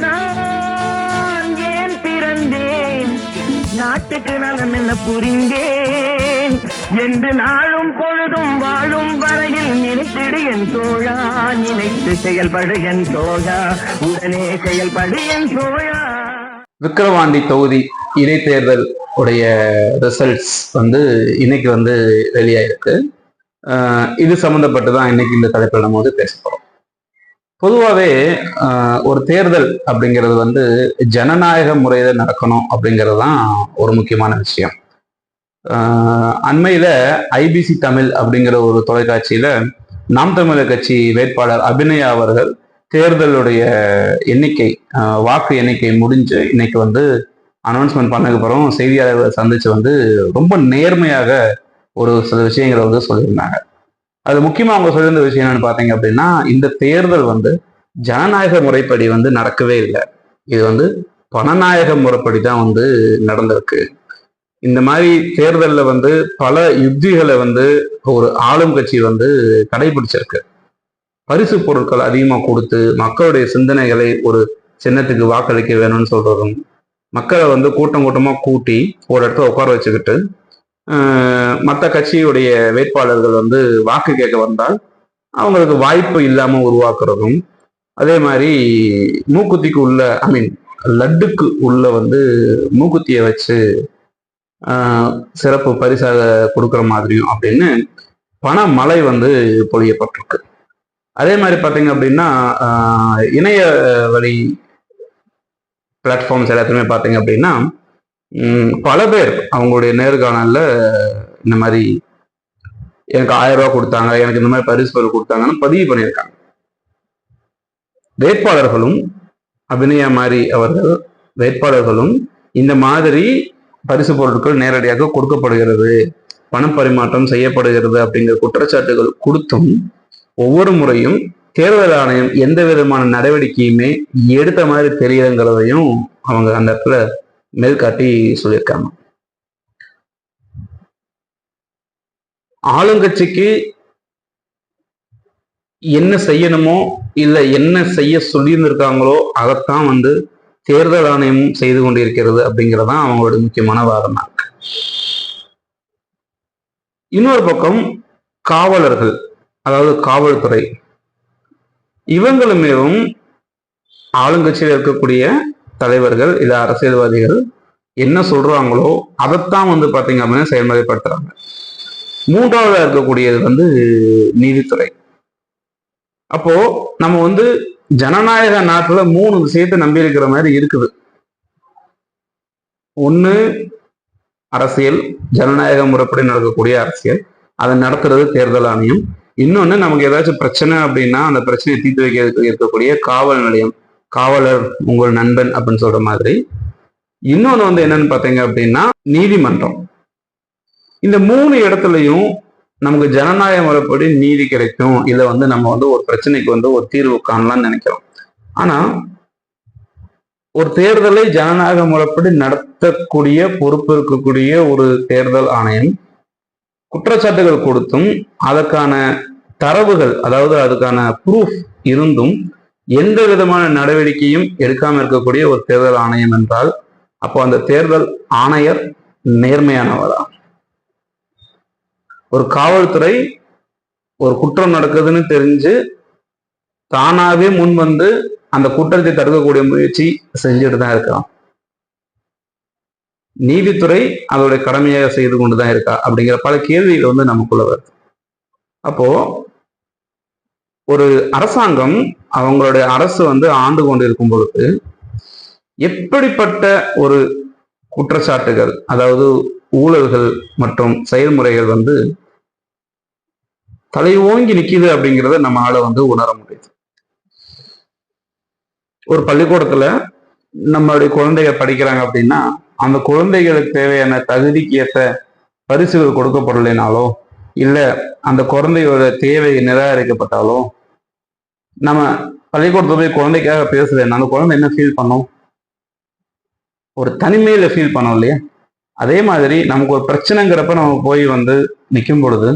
நான் ஏன் பிறந்தேன்? நாட்டுக்கு நலம் என்ன புரிந்தேன்? என்று நாளும் பொழுதும் வாழும் வரையில் நினைத்திடு என் தோழா நினைத்து செயல்படு என் தோழா உடனே செயல்படு என் தோழா. விக்கிரவாண்டி தொகுதி இடைத்தேர்தல் உடைய ரிசல்ட்ஸ் வந்து இன்னைக்கு வந்து வெளியாயிருக்கு. ஆஹ் இது சம்மந்தப்பட்டு தான் இன்னைக்கு இந்த தலைப்பில் நம்ம வந்து பேச போறோம். பொதுவாகவே ஒரு தேர்தல் அப்படிங்கிறது வந்து ஜனநாயக முறையில் நடக்கணும் அப்படிங்கிறது தான் ஒரு முக்கியமான விஷயம். அண்மையில் ஐபிசி தமிழ் அப்படிங்கிற ஒரு தொலைக்காட்சியில் நாம் தமிழர் கட்சி வேட்பாளர் அபிநயா அவர்கள் தேர்தலுடைய எண்ணிக்கை வாக்கு எண்ணிக்கை முடிஞ்சு இன்னைக்கு வந்து அனௌன்ஸ்மெண்ட் பண்ணதுக்கப்புறம் செய்தியாளர்களை சந்தித்து வந்து ரொம்ப நேர்மையாக ஒரு சில விஷயங்களை வந்து சொல்லியிருந்தாங்க. அது முக்கியமா அவங்க சொல்லியிருந்த விஷயம் என்னன்னு பார்த்தீங்க அப்படின்னா இந்த தேர்தல் வந்து ஜனநாயக முறைப்படி வந்து நடக்கவே இல்லை. இது வந்து பணநாயக முறைப்படி தான் வந்து நடந்திருக்கு. இந்த மாதிரி தேர்தலில் வந்து பல யுக்திகளை வந்து ஒரு ஆளும் கட்சி வந்து கடைபிடிச்சிருக்கு. பரிசு பொருட்கள் அதிகமாக கொடுத்து மக்களுடைய சிந்தனைகளை ஒரு சின்னத்துக்கு வாக்களிக்க வேணும்னு சொல்றதும் மக்களை வந்து கூட்டம் கூட்டமாக கூட்டி ஒரு இடத்துல உட்கார வச்சுக்கிட்டு மற்ற கட்சியுடைய வேட்பாளர்கள் வந்து வாக்கு கேட்க வந்தால் அவங்களுக்கு வாய்ப்பு இல்லாமல் உருவாக்குறதும் அதே மாதிரி மூக்குத்திக்கு உள்ள ஐ மீன் லட்டுக்கு உள்ள வந்து மூக்குத்தியை வச்சு சிறப்பு பரிசாக கொடுக்குற மாதிரியும் அப்படின்னு பணமழை வந்து பொழியப்பட்டிருக்கு. அதே மாதிரி பார்த்தீங்க அப்படின்னா இணைய வழி பிளாட்ஃபார்ம்ஸ் எல்லாத்துலேயுமே பார்த்தீங்க அப்படின்னா பல பேர் அவங்களுடைய நேர்காணல்ல இந்த மாதிரி எனக்கு ஆயிரம் ரூபாய் கொடுத்தாங்க எனக்கு இந்த மாதிரி பரிசு பொருள் கொடுத்தாங்கன்னு பதிவு பண்ணியிருக்காங்க. வேட்பாளர்களும் அபிநயா மாதிரி அவர்கள் வேட்பாளர்களும் இந்த மாதிரி பரிசு பொருட்கள் நேரடியாக கொடுக்கப்படுகிறது பணப்பரிமாற்றம் செய்யப்படுகிறது அப்படிங்கிற குற்றச்சாட்டுகள் கொடுத்தும் ஒவ்வொரு முறையும் தேர்தல் ஆணையம் எந்த விதமான நடவடிக்கையுமே எடுத்த மாதிரி தெரியலங்கிறதையும் அவங்க அந்த இடத்துல மேல்காட்டி சொல்லியிருக்காங்க. ஆளுங்கட்சிக்கு என்ன செய்யணுமோ இல்ல என்ன செய்ய சொல்லியிருந்திருக்காங்களோ அதைத்தான் வந்து தேர்தல் ஆணையமும் செய்து கொண்டிருக்கிறது அப்படிங்கிறதான் அவங்களோட முக்கியமான வாதமா இருக்கு. இன்னொரு பக்கம் காவலர்கள் அதாவது காவல்துறை இவங்களுமேவும் ஆளுங்கட்சியில் இருக்கக்கூடிய தலைவர்கள் இல்லை அரசியல்வாதிகள் என்ன சொல்றாங்களோ அதைத்தான் வந்து பார்த்தீங்க அப்படின்னா செயல்முறைப்படுத்துறாங்க. மூன்றாவதா இருக்கக்கூடியது வந்து நீதித்துறை. அப்போ நம்ம வந்து ஜனநாயக நாட்டுல மூணு விஷயத்தை நம்பி இருக்கிற மாதிரி இருக்குது. ஒண்ணு அரசியல் ஜனநாயக முறைப்படி நடக்கக்கூடிய அரசியல் அதை நடத்துறது தேர்தல் ஆணையம். இன்னொன்னு நமக்கு ஏதாச்சும் பிரச்சனை அப்படின்னா அந்த பிரச்சனையை தீர்த்து வைக்கிறதுக்கு இருக்கக்கூடிய காவல் நிலையம். காவலர் உங்கள் நண்பன் அப்படின்னு சொல்ற மாதிரி. இன்னொன்று வந்து என்னன்னு பார்த்தீங்க அப்படின்னா நீதிமன்றம். இந்த மூணு இடத்துலையும் நமக்கு ஜனநாயக முறைப்படி நீதி கிடைக்கும். இதை வந்து நம்ம வந்து ஒரு பிரச்சனைக்கு வந்து ஒரு தீர்வு காணலாம்னு நினைக்கிறோம். ஆனா ஒரு தேர்தலை ஜனநாயக முறைப்படி நடத்தக்கூடிய பொறுப்பு இருக்கக்கூடிய ஒரு தேர்தல் ஆணையம் குற்றச்சாட்டுகள் கொடுத்தும் அதற்கான தரவுகள் அதாவது அதுக்கான ப்ரூஃப் இருந்தும் எந்த விதமான நடவடிக்கையும் எடுக்காம இருக்கக்கூடிய ஒரு தேர்தல் ஆணையம் என்றால் அப்போ அந்த தேர்தல் ஆணையர் நேர்மையானவரா ஒரு காவல்துறை ஒரு குற்றம் நடக்குதுன்னு தெரிஞ்சு தானாவே முன் வந்து அந்த குற்றத்தை தடுக்கக்கூடிய முயற்சி செஞ்சுட்டு தான் இருக்கான். நீதித்துறை அதோடைய கடமையாக செய்து கொண்டுதான் இருக்கா அப்படிங்கிற பல கேள்விகள் வந்து நமக்குள்ள வருது. அப்போ ஒரு அரசாங்கம் அவங்களுடைய அரசு வந்து ஆண்டு கொண்டு இருக்கும் பொழுது எப்படிப்பட்ட ஒரு குற்றச்சாட்டுகள் அதாவது ஊழல்கள் மற்றும் செயல்முறைகள் வந்து தலை ஓங்கி நிக்குது அப்படிங்கிறத நம்மளால வந்து உணர முடியுது. ஒரு பள்ளிக்கூடத்துல நம்மளுடைய குழந்தைகள் படிக்கிறாங்க அப்படின்னா அந்த குழந்தைகளுக்கு தேவையான தகுதிக்கு ஏற்ற பரிசுகள் கொடுக்கப்படலைனாலோ இல்லை அந்த குழந்தையோட தேவை நிராகரிக்கப்பட்டாலோ நம்ம பள்ளிக்கூடத்தில் போய் குழந்தைக்காக பேசலைன்னா அந்த குழந்தை என்ன ஃபீல் பண்ணும்? ஒரு தனிமையில ஃபீல் பண்ணோம் இல்லையா? அதே மாதிரி நமக்கு ஒரு பிரச்சனைங்கிறப்ப நம்ம போய் வந்து நிற்கும் பொழுது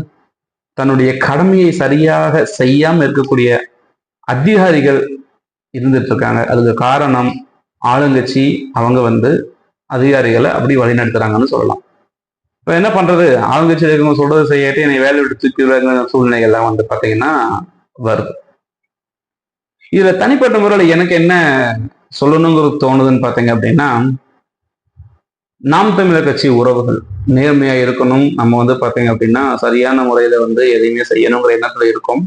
தன்னுடைய கடமையை சரியாக செய்யாம இருக்கக்கூடிய அதிகாரிகள் இருந்துட்டு இருக்காங்க. அதுக்கு காரணம் ஆளுங்கட்சி அவங்க வந்து அதிகாரிகளை அப்படி வழிநடத்துறாங்கன்னு சொல்லலாம். இப்போ என்ன பண்றது? ஆளுங்கட்சியில் இருக்கவங்க சொல்றது செய்யாட்டி என்னை வேலை விட்டு தூக்கிடுறாங்க சூழ்நிலைகள்லாம் வந்து பார்த்தீங்கன்னா வருது. இதுல தனிப்பட்ட முறையில் எனக்கு என்ன சொல்லணுங்கிறது தோணுதுன்னு பார்த்தீங்க அப்படின்னா நாம் தமிழர் கட்சி உறவுகள் நேர்மையா இருக்கணும். நம்ம வந்து பார்த்தீங்க அப்படின்னா சரியான முறையில வந்து எதையுமே செய்யணுங்கிற எண்ணத்துல இருக்கும்.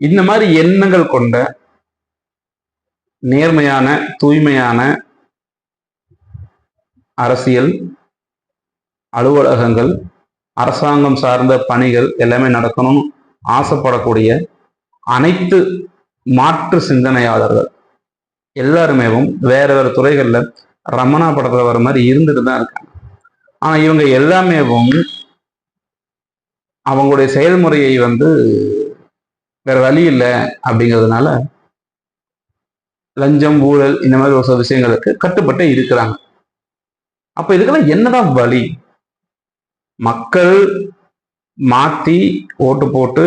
இந்த மாதிரி எண்ணங்கள் கொண்ட நேர்மையான தூய்மையான அரசியல் அலுவலகங்கள் அரசாங்கம் சார்ந்த பணிகள் எல்லாமே நடக்கணும்னு ஆசைப்படக்கூடிய அனைத்து மாற்று சிந்தனையாளர்கள். எல்லாருமேவும் வேற வேற துறைகளில் ரமணா படத்தில் வர மாதிரி இருந்துட்டு தான் இருக்காங்க. ஆனா இவங்க எல்லாமேவும் அவங்களுடைய செயல்முறையை வந்து வேற வழி இல்லை அப்படிங்கிறதுனால லஞ்சம் ஊழல் இந்த மாதிரி ஒரு சில விஷயங்களுக்கு கட்டுப்பட்டு இருக்கிறாங்க. அப்போ இதுக்கெல்லாம் என்னதான் வழி? மக்கள் மாத்தி ஓட்டு போட்டு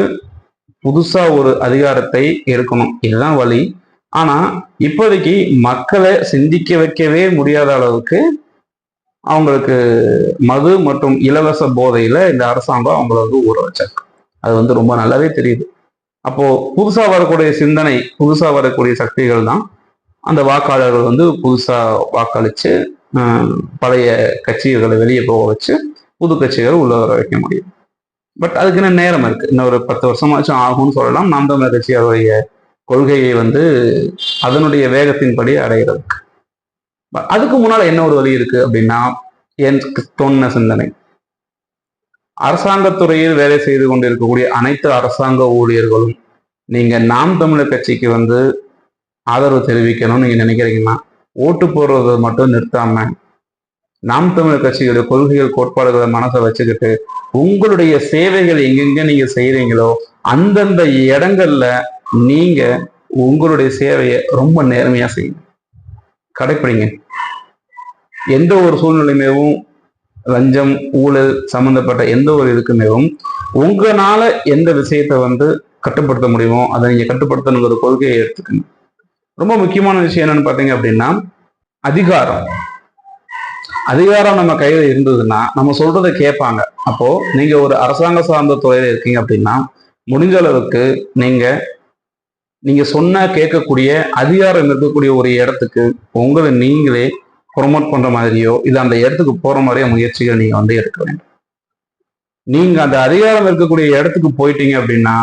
புதுசா ஒரு அதிகாரத்தை எடுக்கணும். இதுதான் வழி. ஆனா இப்போதைக்கு மக்களை சிந்திக்க வைக்கவே முடியாத அளவுக்கு அவங்களுக்கு மது மற்றும் இலவச போதையில இந்த அரசாங்கம் அவங்கள வந்து ஊற வச்சிருக்கு. அது வந்து ரொம்ப நல்லாவே தெரியுது. அப்போ புதுசா வரக்கூடிய சிந்தனை புதுசா வரக்கூடிய சக்திகள் தான் அந்த வாக்காளர்கள் வந்து புதுசா வாக்களிச்சு பழைய கட்சிகளை வெளியே போக வச்சு புது கட்சிகள் உள்ள வர வைக்க முடியும். பட் அதுக்கு என்ன நேரம் இருக்கு. இன்னும் ஒரு பத்து வருஷமாச்சும் ஆகும்னு சொல்லலாம். நாம் தமிழர் கட்சி அவருடைய கொள்கையை வந்து அதனுடைய வேகத்தின்படி அடைகிறதுக்கு. அதுக்கு முன்னால் என்ன ஒரு வழி இருக்கு அப்படின்னா என் தோணுன சிந்தனை. அரசாங்கத்துறையில் வேலை செய்து கொண்டிருக்கக்கூடிய அனைத்து அரசாங்க ஊழியர்களும் நீங்க நாம் தமிழர் கட்சிக்கு வந்து ஆதரவு தெரிவிக்கணும்னு நீங்க நினைக்கிறீங்கன்னா ஓட்டு போடுறதை மட்டும் நிறுத்தாம நாம் தமிழர் கட்சியுடைய கொள்கைகள் கோட்பாடுகளை மனசை வச்சுக்கிட்டு உங்களுடைய சேவைகள் எங்கெங்க நீங்க செய்யறீங்களோ அந்தந்த இடங்கள்ல நீங்க உங்களுடைய சேவையை ரொம்ப நேர்மையா செய்யுங்க. கடைப்பிடிங்க. எந்த ஒரு சூழ்நிலையுமேவும் லஞ்சம் ஊழல் சம்பந்தப்பட்ட எந்த ஒரு இதுக்குமேவும் உங்களால எந்த விஷயத்தை வந்து கட்டுப்படுத்த முடியுமோ அதை நீங்க கட்டுப்படுத்தணுங்கிற கொள்கையை எடுத்துக்கணும் ரொம்ப முக்கியமான விஷயம் என்னன்னு பாத்தீங்க அப்படின்னா அதிகாரம். அதிகாரம் நம்ம கையில் இருந்ததுன்னா நம்ம சொல்றதை கேட்பாங்க. அப்போ நீங்க ஒரு அரசாங்க சார்ந்த துறையில இருக்கீங்க அப்படின்னா முடிஞ்ச அளவுக்கு நீங்க நீங்க சொன்ன கேட்கக்கூடிய அதிகாரம் இருக்கக்கூடிய ஒரு இடத்துக்கு உங்களை நீங்களே ப்ரொமோட் பண்ற மாதிரியோ இது அந்த இடத்துக்கு போற மாதிரியோ முயற்சிகள் நீங்க வந்து எடுக்க வேண்டும். நீங்க அந்த அதிகாரம் இருக்கக்கூடிய இடத்துக்கு போயிட்டீங்க அப்படின்னா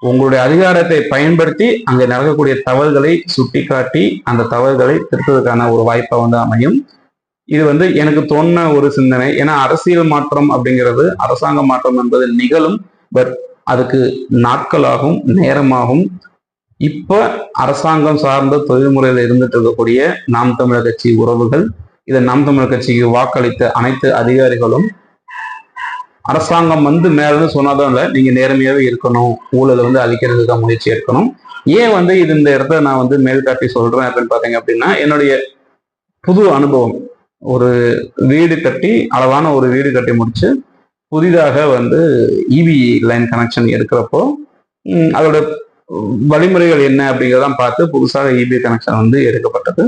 உங்களுடைய அதிகாரத்தை பயன்படுத்தி அங்கே நடக்கக்கூடிய தவறுகளை சுட்டிக்காட்டி அந்த தவறுகளை திருத்ததுக்கான ஒரு வாய்ப்பை வந்து அமையும். இது வந்து எனக்கு தோண ஒரு சிந்தனை. ஏன்னா அரசியல் மாற்றம் அப்படிங்கிறது அரசாங்க மாற்றம் என்பது நிகழும் பட் அதுக்கு நாட்களாகும் நேரமாகும். இப்ப அரசாங்கம் சார்ந்த தொழில்முறையில் இருந்துட்டு இருக்கக்கூடிய நாம் தமிழர் கட்சி உறவுகள் இதை நாம் தமிழர் கட்சிக்கு வாக்களித்த அனைத்து அதிகாரிகளும் அரசாங்கம் வந்து மேலன்னு சொன்னாதான் இல்லை நீங்க நேர்மையாவே இருக்கணும் ஊழலை வந்து அழிக்கிறதுக்கு முயற்சி எடுக்கணும். ஏன் வந்து இது இந்த இடத்த நான் வந்து மேல்காட்டி சொல்றேன் அப்படின்னு பாத்தீங்க அப்படின்னா என்னுடைய புது அனுபவம். ஒரு வீடு கட்டி அளவான ஒரு வீடு கட்டி முடிச்சு புதிதாக வந்து இவி லைன் கனெக்ஷன் எடுக்கிறப்போ அதோட வழிமுறைகள் என்ன அப்படிங்கிறதான் பார்த்து புதுசாக இபி கனெக்ஷன் வந்து எடுக்கப்பட்டது.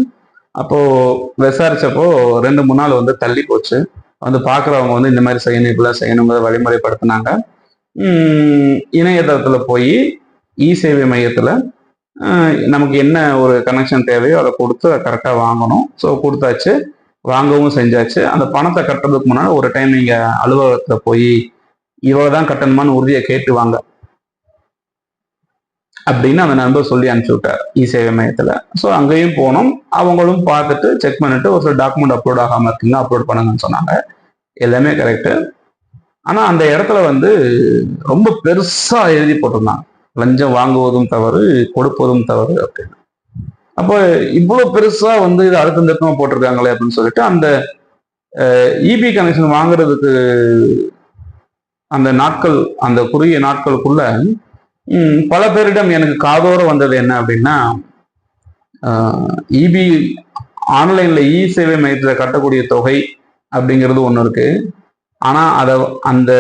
அப்போது விசாரித்தப்போ ரெண்டு மூணு நாள் வந்து தள்ளி போச்சு. வந்து பார்க்குறவங்க வந்து இந்த மாதிரி செய்யணும் இப்படிலாம் செய்யணுங்கிறத வழிமுறைப்படுத்தினாங்க இணையதளத்தில் போய் இ சேவை மையத்தில் நமக்கு என்ன ஒரு கனெக்ஷன் தேவையோ அதை கொடுத்து அதை கரெக்டாக வாங்கணும். ஸோ கொடுத்தாச்சு. வாங்கவும் செஞ்சாச்சு. அந்த பணத்தை கட்டுறதுக்கு முன்னாடி ஒரு டைம் நீங்கள் அலுவலகத்தில் போய் இவ்வளவு தான் கட்டணுமான்னு உறுதியை கேட்டு வாங்க. அப்படின்னு அந்த நண்பர் சொல்லி அனுப்பிச்சு விட்டார் இ சேவை மையத்தில். ஸோ அங்கேயும் போனோம். அவங்களும் பார்த்துட்டு செக் பண்ணிட்டு ஒரு சில டாக்குமெண்ட் அப்லோட் ஆகாமல் இருக்குங்க அப்லோட் பண்ணுங்கன்னு சொன்னாங்க. எல்லாமே கரெக்டு ஆனால் அந்த இடத்துல வந்து ரொம்ப பெருசாக எழுதி போட்டிருந்தாங்க. லஞ்சம் வாங்குவதும் தவறு கொடுப்பதும் தவறு அப்படின்னு. அப்போ இவ்வளவு பெருசா வந்து இது அழுத்தம் திருத்தமா போட்டிருக்காங்களே அப்படின்னு சொல்லிட்டு அந்த இபி கனெக்ஷன் வாங்குறதுக்கு அந்த நாட்கள் அந்த குறுகிய நாட்களுக்குள்ள பல பேரிடம் எனக்கு காதோர வந்தது என்ன அப்படின்னா இபி ஆன்லைன்ல இ சேவை மையத்தில் கட்டக்கூடிய தொகை அப்படிங்கிறது ஒன்று இருக்கு. ஆனால் அதை அந்த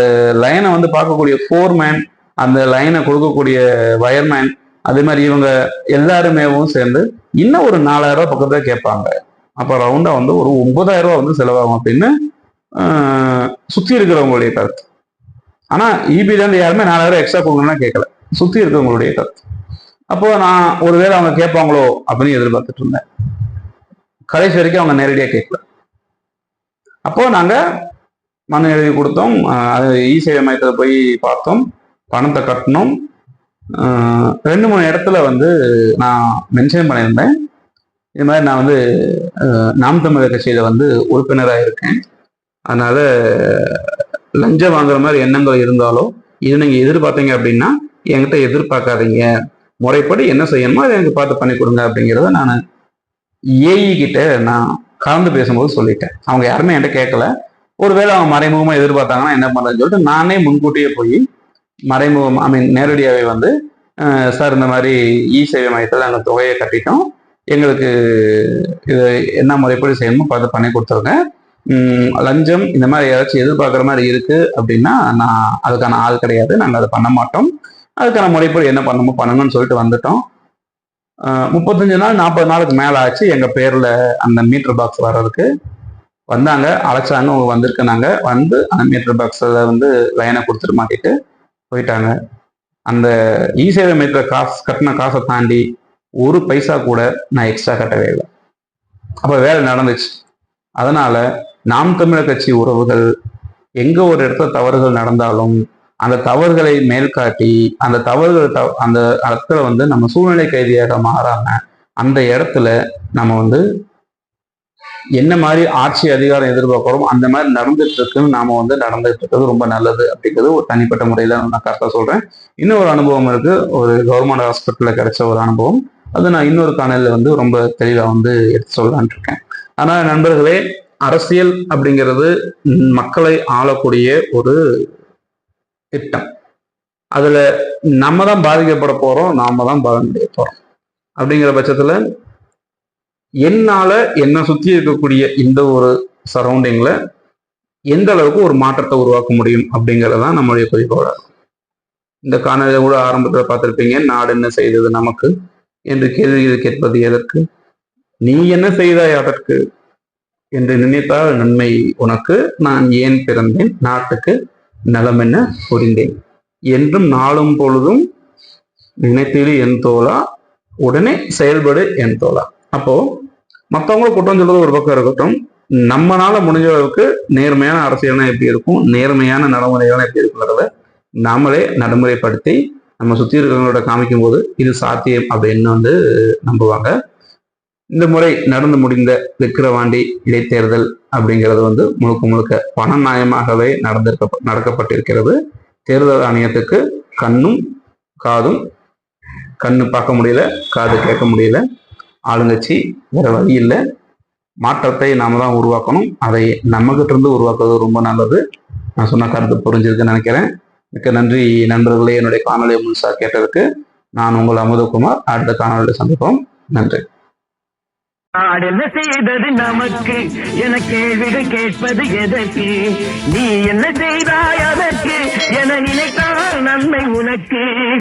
லைனை வந்து பார்க்கக்கூடிய ஃபோர்மேன் அந்த லைனை கொடுக்கக்கூடிய வயர்மேன் அதே மாதிரி இவங்க எல்லாருமேவும் சேர்ந்து இன்னும் ஒரு நாலாயிரம் ரூபாய் பக்கத்துல கேட்பாங்க. அப்ப ரவுண்டா வந்து ஒரு ஒன்பதாயிரம் ரூபாய் வந்து செலவாகும் அப்படின்னு சுத்தி இருக்கிறவங்களுடைய கருத்து. ஆனா இபில இருந்து யாருமே நாலாயிரம் எக்ஸ்ட்ரா கொடுங்கன்னா கேட்கல. சுத்தி இருக்கிறவங்களுடைய கருத்து. அப்போ நான் ஒருவேளை அவங்க கேட்பாங்களோ அப்படின்னு எதிர்பார்த்துட்டு இருந்தேன். கடைசி வரைக்கும் அவங்க நேரடியா கேட்கல. அப்போ நாங்க மனு எழுதி கொடுத்தோம். அது இ சேவை மையத்தில் போய் பார்த்தோம். பணத்தை கட்டணும் ரெண்டு மூணு இடத்துல வந்து நான் மென்ஷன் பண்ணியிருந்தேன். இது மாதிரி நான் வந்து நாம் தமிழர் கட்சியில் வந்து உறுப்பினராக இருக்கேன். அதனால் லஞ்சம் வாங்குற மாதிரி எண்ணங்கள் இருந்தாலோ இது நீங்கள் எதிர்பார்த்தீங்க அப்படின்னா என்கிட்ட எதிர்பார்க்காதீங்க. முறைப்படி என்ன செய்யணுமோ அதை எனக்கு பார்த்து பண்ணி கொடுங்க அப்படிங்கிறத நான் ஏஇ கிட்ட நான் கலந்து பேசும்போது சொல்லிட்டேன். அவங்க யாருமே என்கிட்ட கேட்கல. ஒருவேளை அவங்க மறைமுகமாக எதிர்பார்த்தாங்கன்னா என்ன பண்ணுறதுன்னு சொல்லிட்டு நானே முன்கூட்டியே போய் மறைமுகம் ஐ மீன் நேரடியாகவே வந்து சார் இந்த மாதிரி இ சேவை மையத்தில் நாங்கள் தொகையை கட்டிட்டோம். எங்களுக்கு இது என்ன முறைப்படி செய்யணுமோ பார்த்து பண்ணி கொடுத்துருங்க. லஞ்சம் இந்த மாதிரி ஏதாச்சும் எதிர்பார்க்குற மாதிரி இருக்குது அப்படின்னா நான் அதுக்கான ஆள் கிடையாது. நாங்கள் அதை பண்ண மாட்டோம். அதுக்கான முறைப்படி என்ன பண்ணணுமோ பண்ணணும்னு சொல்லிட்டு வந்துட்டோம். முப்பத்தஞ்சு நாள் நாற்பது நாளுக்கு மேலே ஆச்சு. எங்கள் பேரில் அந்த மீட்டர் பாக்ஸ் வர்றதுக்கு. வந்தாங்க அழைச்சாங்க அவங்க வந்திருக்கனாங்க. வந்து அந்த மீட்டர் பாக்ஸில் வந்து லைனை கொடுத்துட்டு மாட்டிட்டு போயிட்டாங்க. அந்த இ சேவை காசு கட்டின காசை தாண்டி ஒரு பைசா கூட நான் எக்ஸ்ட்ரா கட்டவே இல்லை. அப்போ வேலை நடந்துச்சு. அதனால நாம் தமிழர் கட்சி உறவுகள் எங்க ஒரு இடத்துல தவறுகள் நடந்தாலும் அந்த தவறுகளை மேல்காட்டி அந்த தவறுகள் த அந்த இடத்துல வந்து நம்ம சூழ்நிலை கைதியாக மாறாம அந்த இடத்துல நம்ம வந்து என்ன மாதிரி ஆட்சி அதிகாரம் எதிர்பார்க்கிறோம் அந்த மாதிரி நடந்துட்டு இருக்குன்னு நாம வந்து நடந்துட்டு இருக்கிறது ரொம்ப நல்லது அப்படிங்கிறது ஒரு தனிப்பட்ட முறையில நான் கரெக்டாக சொல்றேன். இன்னும் ஒரு அனுபவம் இருக்கு. ஒரு கவர்மெண்ட் ஹாஸ்பிட்டல்ல கிடைச்ச ஒரு அனுபவம். அது நான் இன்னொரு காணலில் வந்து ரொம்ப தெளிவா வந்து எடுத்து சொல்லலான் இருக்கேன். ஆனா நண்பர்களே அரசியல் அப்படிங்கிறது மக்களை ஆளக்கூடிய ஒரு திட்டம். அதுல நம்ம தான் பாதிக்கப்பட போறோம் நாம தான் பாதிக்கப்பட போறோம். அப்படிங்கிற பட்சத்துல என்னால என்னை சுற்றி இருக்கக்கூடிய இந்த ஒரு சரௌண்டிங்ல எந்த அளவுக்கு ஒரு மாற்றத்தை உருவாக்க முடியும் அப்படிங்கிறது தான் நம்மளுடைய குறிக்கோளாக இருக்கும். இந்த காணொலியில் கூட ஆரம்பத்தில் பார்த்துருப்பீங்க நாடு என்ன செய்தது நமக்கு? என்று கேள்விகள் கேட்பது எதற்கு? நீ என்ன செய்தாய் அதற்கு? என்று நினைத்தால் நன்மை உனக்கு. நான் ஏன் பிறந்தேன்? நாட்டுக்கு நலம் என்ன புரிந்தேன்? என்றும் நாளும் பொழுதும் நினைத்திரு என் தோழா. உடனே செயல்படு என் தோழா. அப்போ மற்றவங்கள குற்றம் சொல்றது ஒரு பக்கம் இருக்கட்டும். நம்மளால முடிஞ்ச அளவுக்கு நேர்மையான அரசியல்னா எப்படி இருக்கும்? நேர்மையான நடைமுறைகள்லாம் எப்படி இருக்குங்கிறத நாமளே நடைமுறைப்படுத்தி நம்ம சுத்தி இருக்கிறவங்களோட காமிக்கும் போது இது சாத்தியம் அப்படின்னு வந்து நம்புவாங்க. இந்த முறை நடந்து முடிந்த விக்கிரவாண்டி இடைத்தேர்தல் அப்படிங்கிறது வந்து முழுக்க முழுக்க பணநாயமாகவே நடந்திருக்க நடக்கப்பட்டிருக்கிறது. தேர்தல் ஆணையத்துக்கு கண்ணும் காதும் கண்ணு பார்க்க முடியல காது கேட்க முடியல. ஆளுங்கட்சி வேற வழி இல்லை. மாற்றத்தை நாம தான் உருவாக்கணும். அதை நம்ம கிட்ட இருந்து உருவாக்குறது ரொம்ப நல்லது. நான் சொன்ன கருத்து புரிஞ்சிருக்குன்னு நினைக்கிறேன். மிக்க நன்றி நண்பர்களே. என்னுடைய காணொலியை முழுசா கேட்டதுக்கு நான் உங்கள் அமுதகுமார். அடுத்த காணொலியில் சந்திப்போம். நன்றி. நாடு என்ன செய்தது நமக்கு. என கேள்விகள் கேட்பது எதற்கு? நீ என்ன செய்தாய் அதற்கு? என நினைத்தால் நன்மை உனக்கு.